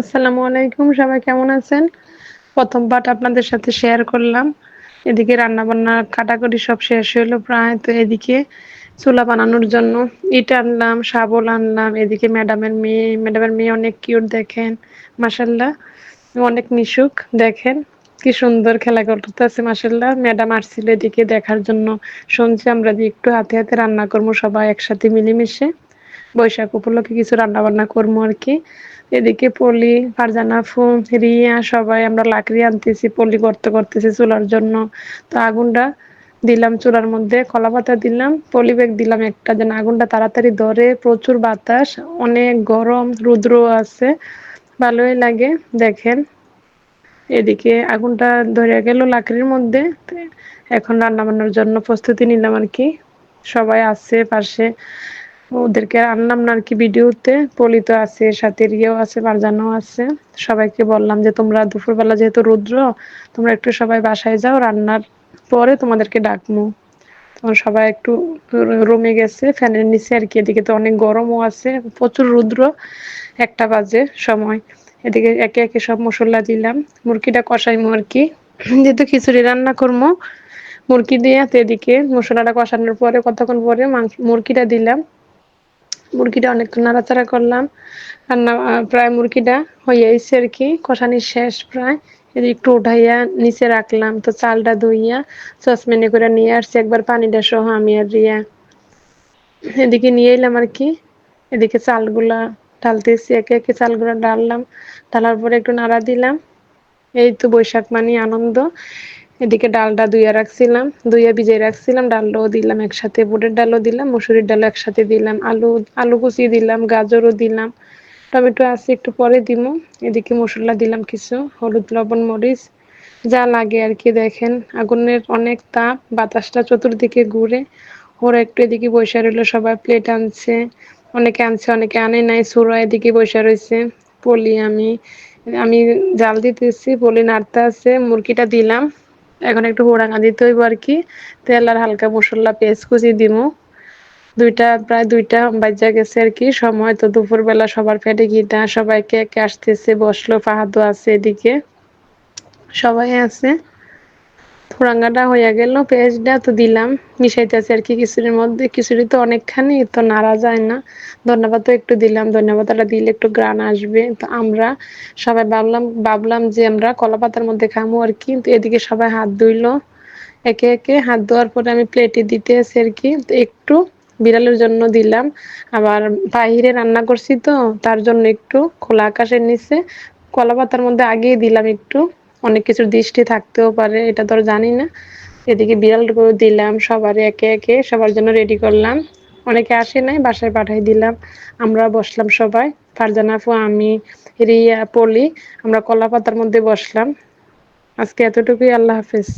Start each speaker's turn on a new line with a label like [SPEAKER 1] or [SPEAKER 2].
[SPEAKER 1] আসসালামু আলাইকুম, সবাই কেমন আছেন? প্রথম পার্ট আপনাদের সাথে শেয়ার করলাম। এদিকে রান্না বান্না কাটাকুটি সব শেষ হলো প্রায়। তো এদিকে চুলা বানানোর জন্য ইট আনলাম, শাবল আনলাম। এদিকে ম্যাডামের মেয়ে ম্যাডামের মেয়ে অনেক কিউট দেখেন মাসাল্লাহ অনেক মিশুক দেখেন, কি সুন্দর খেলা করতেছে মাসাল্লাহ ম্যাডাম আসছিল এদিকে দেখার জন্য। শুনছি আমরা যে একটু হাতে হাতে রান্না করব, সবাই একসাথে মিলেমিশে। বৈশাখ উপলক্ষে কিছু রান্না বান্না করব আর কি। এদিকে পলি, ফারজানা ফু রিয়া, সবাই আমরা লাকড়ি আনতেছি, পলি করতে করতেছি চুলার জন্য। তো আগুনটা দিলাম চুলার মধ্যে, কলা পাতা দিলাম, পলি ব্যাগ দিলাম একটা, যেন আগুনটা তাড়াতাড়ি ধরে, প্রচুর বাতাস, অনেক গরম, রুদ্র আছে, ভালোই লাগে, দেখেন। এদিকে আগুনটা ধরে গেল লাকড়ির মধ্যে, এখন রান্না বান্নার জন্য প্রস্তুতি নিলাম আর কি। সবাই আছে পাশে। ওদেরকে আনলাম না আর কি ভিডিওতে। পলিত আছে, সাথে রিয়াও আছে, মারজানাও আছে। সবাইকে বললাম যে, তোমরা দুপুরবেলা যেহেতু রুদ্র, তোমরা একটু সবাই বাসায় যাও, রান্নার পরে তোমাদেরকে ডাকমু। তখন সবাই একটু রুমে গেছে, ফ্যানের নিচে আর কি। এদিকে তো অনেক গরমও আছে, প্রচুর রুদ্র, একটা বাজে সময়। এদিকে একে একে সব মশলা দিলাম, মুরগিটা কষাইমু আর কি। যেহেতু খিচুড়ি রান্না করব মুরগি দিয়ে এদিকে মশলাটা কষানোর পরে, কতক্ষণ পরে মাংস মুরগিটা দিলাম। মুরগিটা অনেকক্ষণ নাড়াচাড়া করলাম। রান্না প্রায় মুরগিটা হয়ে এসছে আর কি, কষানি শেষ প্রায়। একটু উঠাইয়া নিচে রাখলাম, তো চালটা ধুইয়া সসম্যানে করে নিয়ে আসছি, একবার পানিটা সহ আমি আর রিয়া। এদিকে নিয়ে এলাম আর কি, এদিকে চালগুলা ঢালতেছি, একে একে চালগুলা ডাললাম ঢালার পরে একটু নাড়া দিলাম। এই তো বৈশাখ মানে আনন্দ। এদিকে ডালটা ধুইয়া রাখছিলাম ধুইয়া ভিজিয়ে রাখছিলাম, ডালটাও দিলাম একসাথে, বুটের ডালও দিলাম, মুসুরির ডালও একসাথে দিলাম, আলু আলু কুচিয়ে দিলাম, গাজরও দিলাম, টমেটো আছে একটু পরে দিমু, এদিকে মশলা দিলাম কিছু, হলুদ, লবণ, মরিচ, যা লাগে আর কি দেখেন, আগুনের অনেক তাপ, বাতাসটা চতুর্দিকে ঘুরে, ওরা একটু এদিকে বসে রইল, সবাই প্লেট আনছে, অনেকে আনছে, অনেকে আনে নাই সুরা এদিকে বসে রয়েছে, পলি আমি আমি জাল দিতেছি, পলি নাড়তে আছে, মুরগিটা দিলাম এখন একটু হোড়াঙা দিতে হইব আর কি। তেল আর হালকা মশলা, পেঁয়াজ কুচি দিমু। দুইটা, প্রায় দুইটা বাজা গেছে আর কি সময়। তো দুপুরবেলা সবার পেটে গিটা সবাইকে একে আসতেছে, বসল, ফাহাদও আছে এদিকে। সবাই আছে। ফোড়াঙ্গাটা হয়ে গেল, পেঁয়াজটা তো দিলাম, মিশাইতেছে আর কি খিচুড়ির মধ্যে। খিচুড়ি তো অনেকখানি, তো নাড়া যায় না। ধন্যবাদও একটু দিলাম, ধন্যবাদটা দিলে একটু গ্রান আসবে। তো আমরা সবাই ভাবলাম ভাবলাম যে আমরা কলা পাতার মধ্যে খামো আর কি। তো এদিকে সবাই হাত ধুইলো। একে একে হাত ধোয়ার পরে আমি প্লেটে দিতে আসি আর কি। তো একটু বিড়ালের জন্য দিলাম। আবার বাহিরে রান্না করছি তো, তার জন্য একটু খোলা আকাশের নিচে। কলা পাতার মধ্যে আগিয়ে দিলাম একটু। অনেক কিছু দৃষ্টি থাকতেও পারে, এটা তো জানি না। এদিকে বিড়াল দিলাম সবার একে একে, সবার জন্য রেডি করলাম। অনেকে আসে নাই, বাসায় পাঠাই দিলাম। আমরা বসলাম সবাই ফারজানাফু আমি, রিয়া, পলি, আমরা কলা পাতার মধ্যে বসলাম। আজকে এতটুকুই, আল্লাহ হাফেজ।